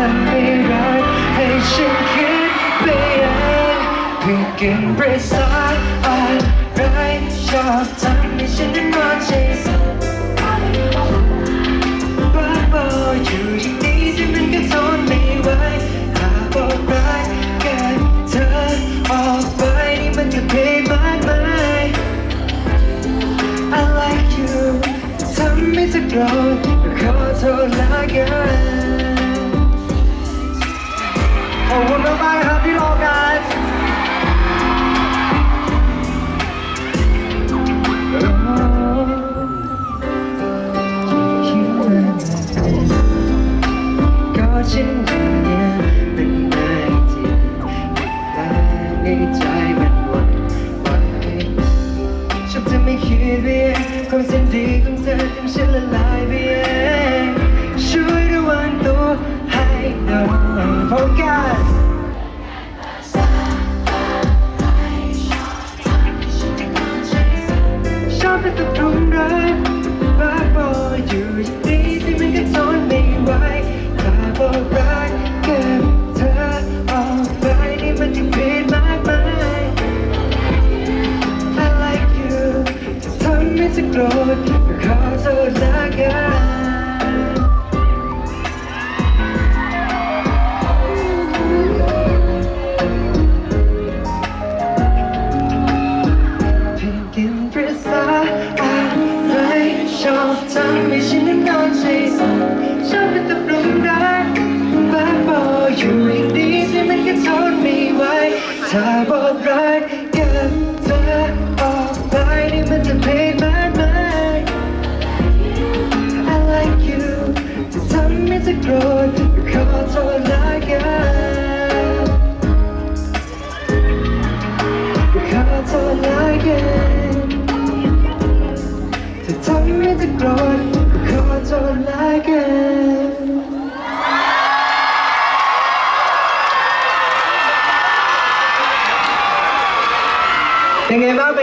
ฉันไม่รักให้ฉันคิดไปเองเพื่อเก็บริษัทอะไรชอบทำให้ฉันนอนใจสั่นบ้าบออยู่อย่างนี้ฉันมันก็ทนไม่ไหวหากบอกรักกันเธอออกไปนี่มันจะเพลงมากมาย I like you ทำให้เธอโกรธขอโทษละกัน Bye-bye. The grow, your cards are loud.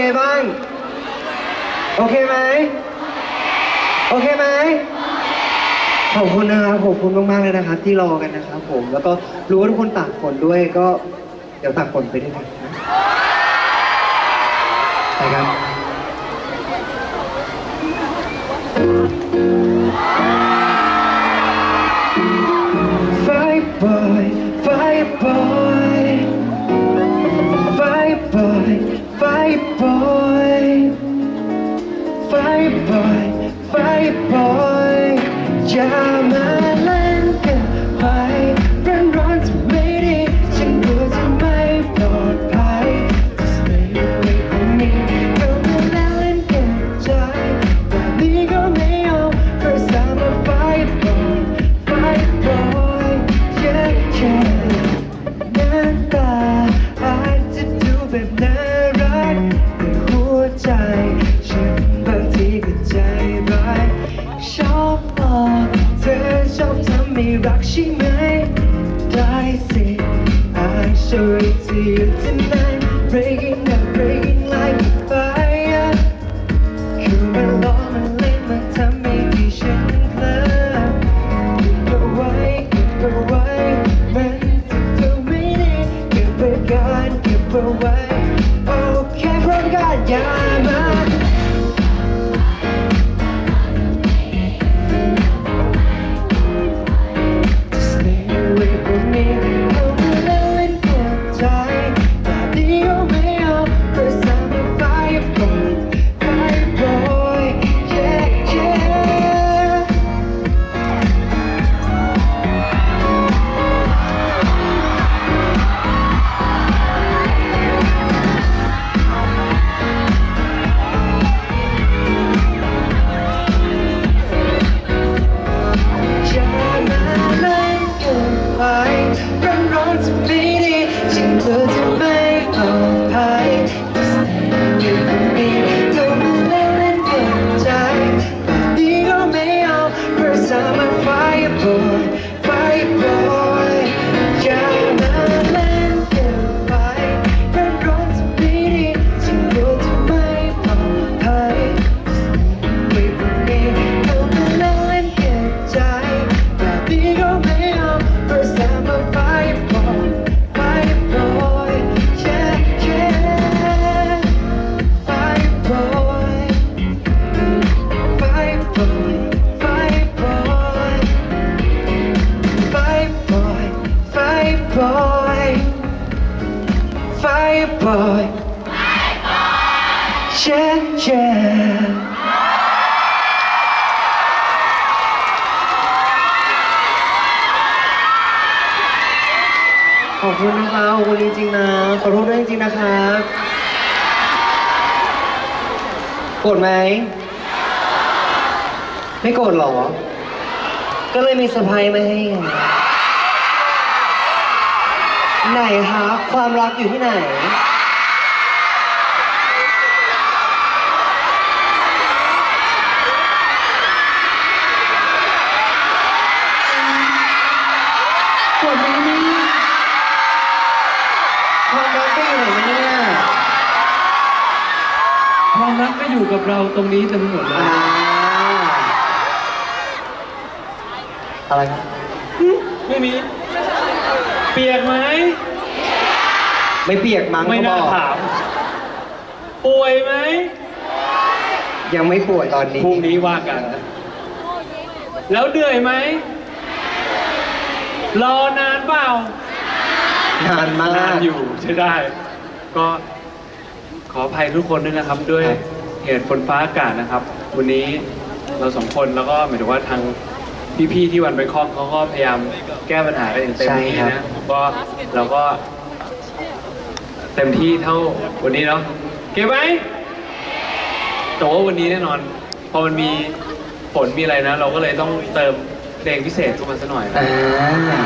ไงบ้าง โอเคไหม โอเคไหมขอบคุณนะครับขอบคุณมากๆเลยนะครับ ที่รอกันนะครับผม แล้วก็รู้ว่าทุกคนตากฝนด้วยก็ เดี๋ยวตากฝนไปด้วยกันะไปครับไฟบอยไฟบอยไฟบอย people. บอกเธอชอบทำไม่รักใช่ไหม ได้สิ I show it to you tonight breaking up breaking like fire อโทษด้วยจริงๆนะครับโกรธไหม ไม่โกรธหรอ ก็เลยมีเซอร์ไพรส์มาให้ไงไหนคะความรักอยู่ที่ไหน อยู่กับเราตรงนี้เต็มไปหมดเลอ่ายอะไรครับไม่มี เปียกไหม ไม่เปียกมั้งไม่เขาบน่าอก ถาม ป่วยไหมยังไม่ป่วยตอนนี้ พรุ่งนี้ว่ากัน แล้วเหนื่อยไหม รอนานเปล่า นานมาก นานอยู่ใช่ได้ ก็ขออภัยทุกคนด้วยนะครับ ด้วยครับ เหตุฝนฟ้าอากาศนะครับ วันนี้เราสองคนแล้วก็หมายถึงว่าทางพี่ๆที่วันไปคอกเขาก็พยายามแก้ปัญหากันอย่างเต็มที่นะก็เราก็ เต็มที่เท่าวันนี้เนาะเก็บไหมแต่ว่าวันนี้แน่นอน พอมันมีฝนมีอะไรนะ เราก็เลยต้องเติมเพลงพิเศษเข้ามาสักหน่อยนะ อ่า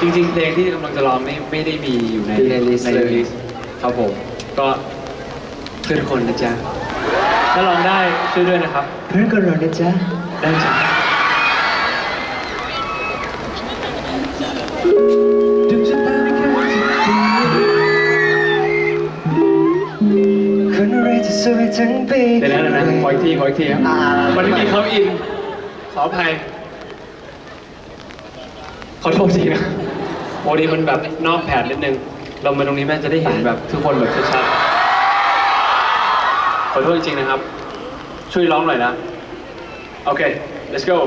จริงๆ เพลงที่กำลังจะร้องไม่ไม่ได้มีอยู่ในอยู่ในลิสต์ในเลยลิสต์ครับผม ก็เพื่อนคนนะจ๊ะ ถ้าร้องได้ช่วยด้วยนะครับ เพื่อนกันเหรอเนี่ยจ๊ะได้จ้ะถึงฉันได้ไม่เคยจะดีคนอะไรจะสวยทั้งปีเดี๋ยวนะเดี๋ยวนะขออีกทีขออีกทีครับอ่ามันเมื่อกี้เขาอิน ขออภัยขอโทษทีนะโอ้ดีมันแบบนอกแผนนิดนึง เรามาตรงนี้แม่จะได้เห็นแบบทุกคนแบบชัดๆข อโทษจริงๆนะครับ ช่วยร้องหน่อยนะ โอเค let's go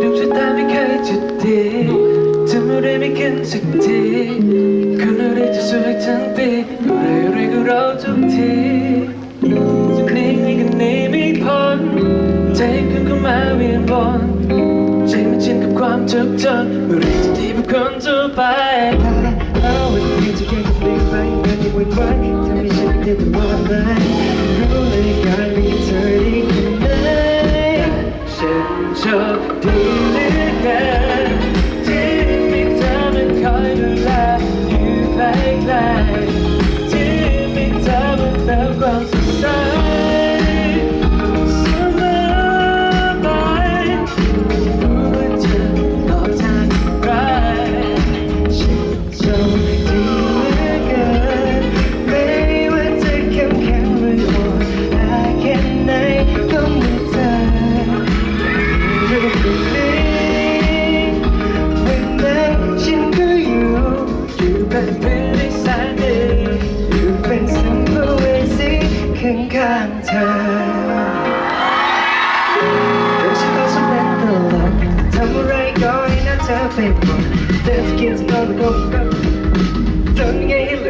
ดวงชะตาไม่เคยจะดีทำอะไรไม่ขึ้นสักทีคนอะไรจะสวยทั้งปีอะไรอะไรก็เราทุกทีจะหนีไม่กันหนีไม่พ้นใจคุณก็มาเวียนวนใจมันชินกับความทุกข์ทนเมื่อไรจะดีเป็นคนทั่วไป ไว้ทำให้ฉันได้ตลอดไปรู้เลยการมีเธอดีแค่ไหนฉันโชคดีเหลือเกิน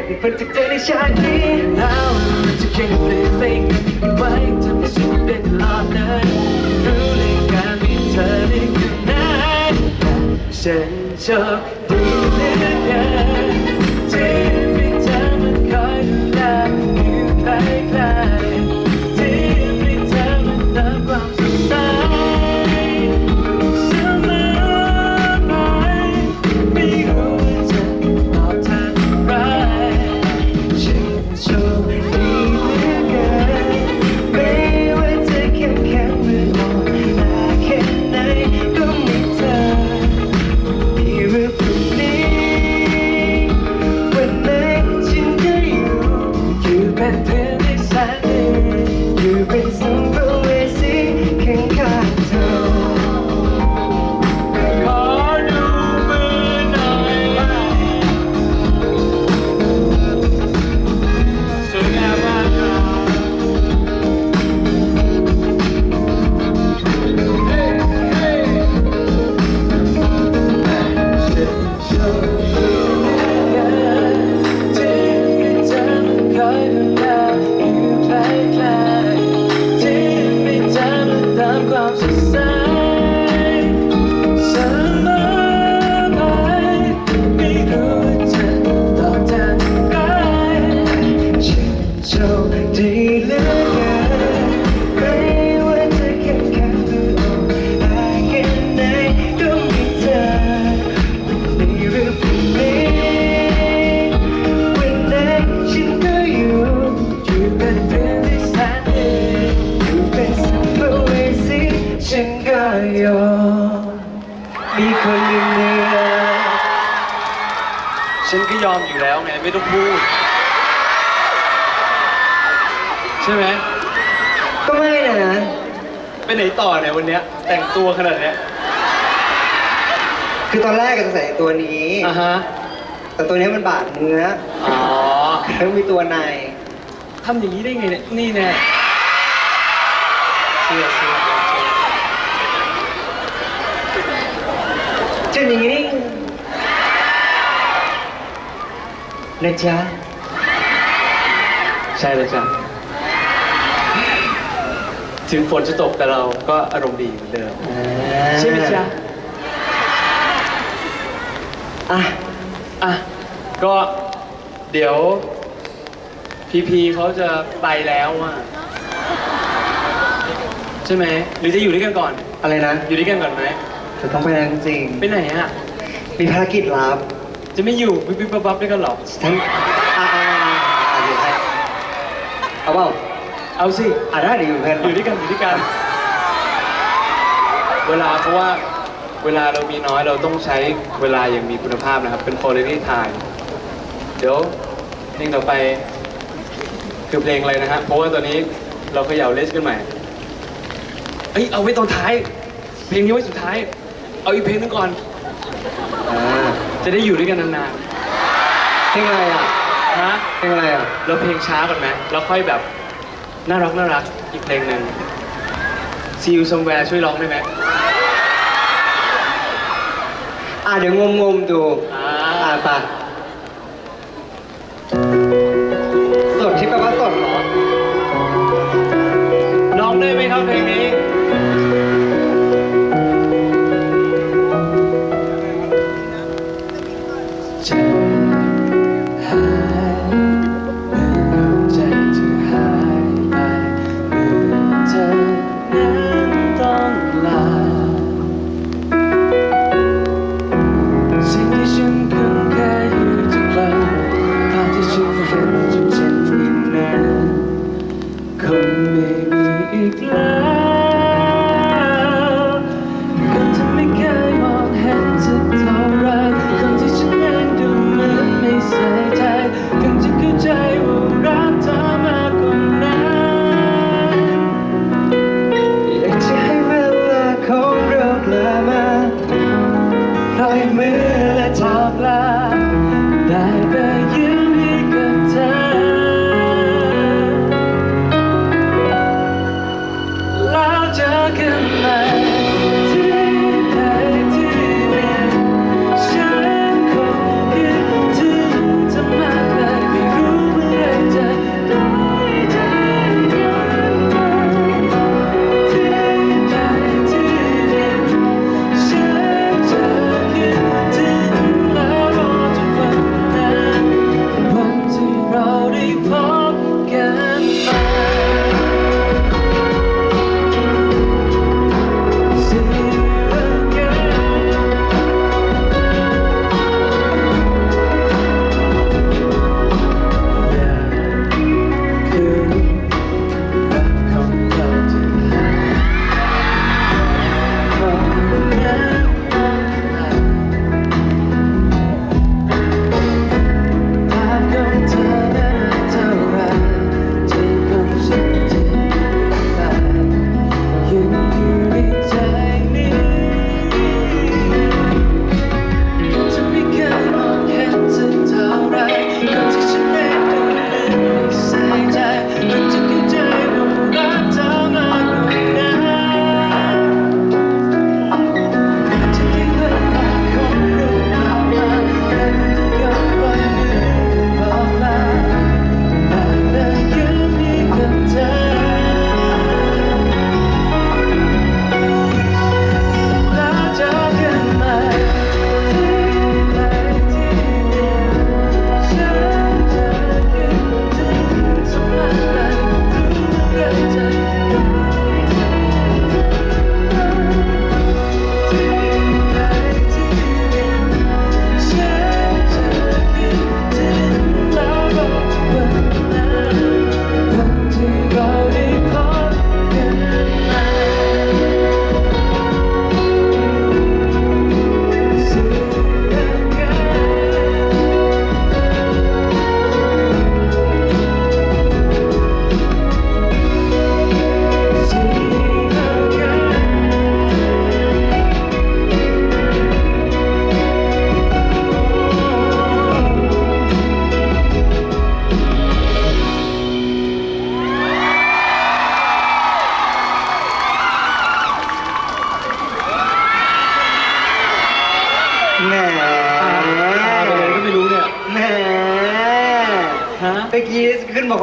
ยังไงให้เหลือที่เป็นจาก เนี่ยวันเนี้ยแต่งตัวขนาดเนี้ยคือตอนแรกก็จะใส่ตัวนี้ อะฮะแต่ตัวนี้มันบาดเนื้ออ๋อแล้วมีตัวในทำอย่างนี้ได้ไงเนี่ยนี่แน่เชื่อเชื่อเชื่อเชื่อเช่นอย่างนี้นี่นะจ๊ะใช่เลยจ้ะ ถึงฝนจะตกแต่เราก็อารมณ์ดีเหมือนเดิม ใช่ไหมจ๊ะอะอะก็เดี๋ยว พีพีเขาจะไปแล้วอะใช่ไหมหรือจะอยู่ด้วยกันก่อน อะไรนะอยู่ด้วยกันก่อนไหมเธอต้องไปแล้วจริงไปไหนอะๆมีภารกิจลับจะไม่อยู่ปิ๊บปิ๊บปั๊บปั๊บด้วยกันเหรอฉันอ่าอ่าอ่าอยู่ให้เอาเปล่า เอาสิอ่าได้เดี๋ยวอยู่เพื่อนอยู่ด้วยกันอยู่ด้วยกัน เวลาเพราะว่าเวลาเรามีน้อยเราต้องใช้เวลาอย่างมีคุณภาพนะครับ เป็น quality time เดี๋ยวเพลงต่อไปคือเพลงอะไรนะฮะเพราะว่าตอนนี้เราเขย่าเลสกันใหม่เอ้ยเอาไว้ตอนท้าย เพลงนี้ไว้สุดท้าย เอาอีกเพลงนึงก่อนอ่าจะได้อยู่ด้วยกันนานเพลงอะไรอะๆฮะเพลงอะไรอะ เราเพลงช้าก่อนไหมแล้วค่อยแบบ น่ารักน่ารักอีกเพลงหนึ่ง See you somewhere ช่วยร้องได้ไหม อ่าเดี๋ยวงมงมๆดู อ่า อ่าไป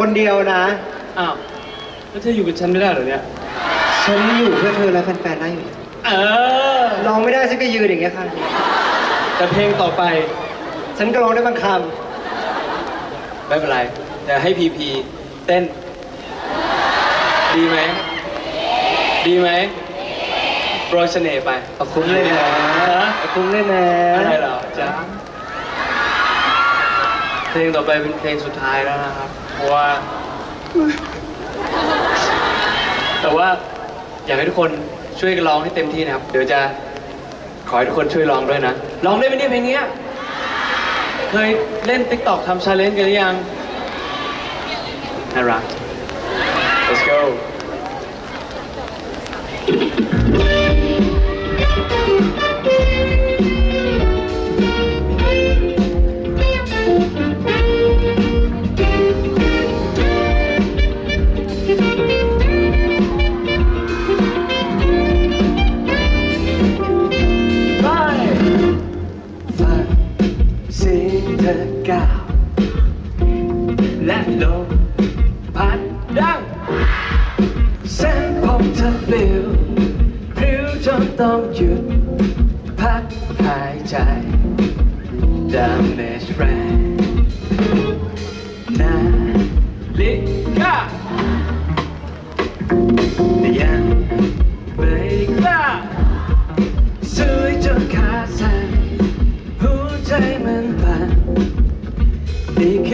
คนเดียวนะ อ้าวแล้วเธออยู่กับฉันไม่ได้เหรอเนี่ย ฉันอยู่เพื่อเธอและแฟนๆได้อยู่เออ ร้องไม่ได้ฉันก็ยืนอย่างเงี้ยค่ะ แต่เพลงต่อไป ฉันก็ร้องได้บางคไม่เป็นไรเดี๋ยวให้พีพีเต้น ดีไหม ดีไหมโปรยเสน่ห์ไปำขอบคุณเลยนะฮะขอบคุณเลยนะอะไรเหรอจ๊ะเพลงต่อไปเป็นเพลงสุดท้ายแล้วนะครับ พราะว่าแต่ว่าอยากให้ทุกคนช่วยกันร้องให้เต็มที่นะครับ เดี๋ยวจะขอให้ทุกคนช่วยร้องด้วยนะ ร้องได้ไหมเนี่ยเพลงเนี้ยเคยเล่นติ๊กต็อกทำชาเลนจ์กันหรือยังน่ารัก let's go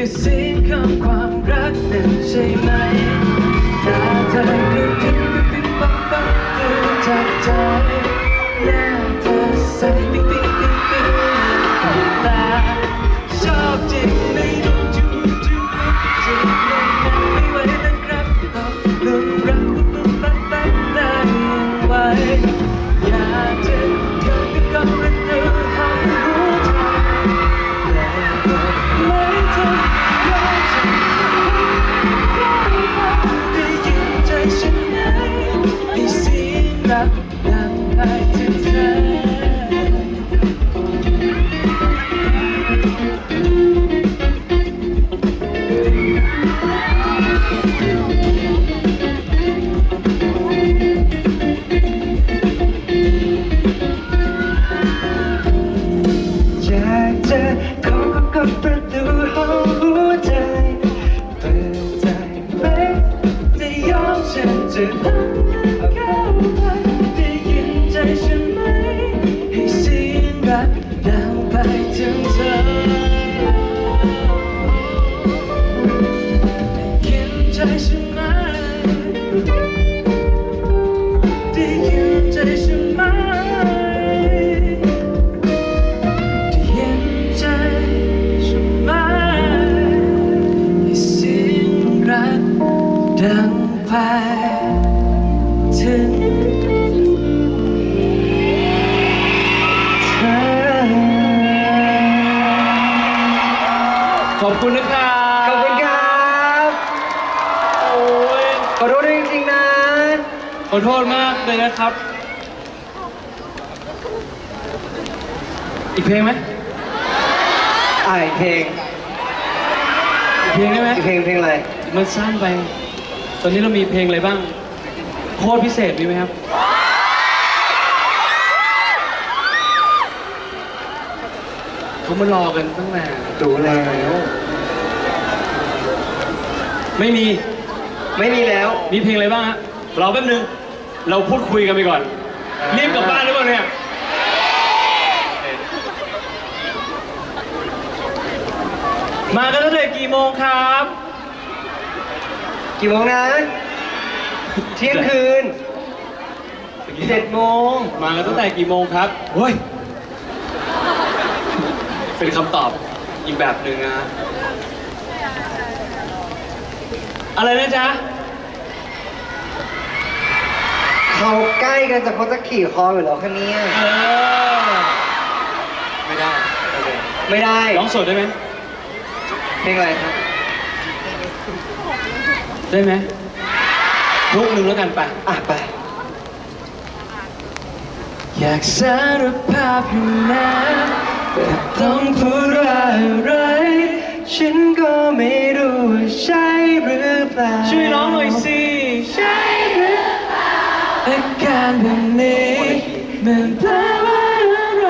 คือเสียงของความรักนั้นใช่ไหมตาเธอกระพริบกระพริบปั๊บปั๊บเกินจากใจ เลยนะครับ อีกเพลงไหมอ่าอีกเพลงอีกเพลงได้ไหมอีกเพลงเพลงอะไร มันสั้นไป ตอนนี้เรามีเพลงอะไรบ้าง โคตรพิเศษมีไหมครับ เขามารอกันตั้งนานดูแล้ว ไม่มี ไม่มีแล้ว มีเพลงอะไรบ้างฮะรอแป๊บนึง เราพูดคุยกันไปก่อนรีบกลับบ้านหรือเปล่าเนี่ย มากันตั้งแต่กี่โมงครับ กี่โมงนะเที่ยงคืนเจ็ดโมงมากันตั้งแต่กี่โมงครับเฮ้ยเป็นคำตอบอีกแบบหนึ่งนะฮะอะไรนะจ๊ะ เขาใกล้กันจะเขาจะขี่คออยู่แล้วคะเนี่ยเออไม่ได้โอเคไม่ได้ร้องสดได้ไหมเพลงอะไรครับได้ไหมทุกหนึ่งแล้วกันไปอะไป อยากสารภาพอยู่นะแต่ต้องพูดอะไร ฉันก็ไม่รู้ว่าใช่หรือเปล่าช่วยร้องหน่อยสิใช่ การแบบนี้มันแปลว่าอะไร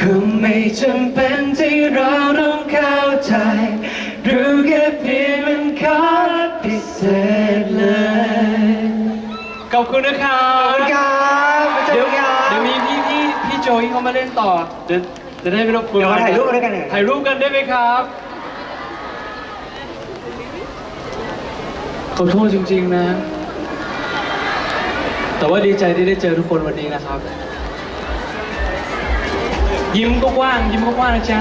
คงไม่จำเป็นที่เราต้องเข้าใจรู้แค่เพียงมันขอพิเศษเลยขอบคุณนะครับครับมาเจเดี๋อยวกันครับเดี๋ยวมีพี่พี่พี่โจที่เขามาเล่นต่อเดี๋ยวจะได้ไม่รบกวนเดี๋ยวมาถ่ายรูปด้วยกันหน่อยถ่ายรูปกันได้ไหมครับขอโทษจริงๆนะ แต่ว่าดีใจที่ได้เจอทุกคนวันนี้นะครับ ยิ้มก็กว้างยิ้มก็กว้างนะจ๊ะ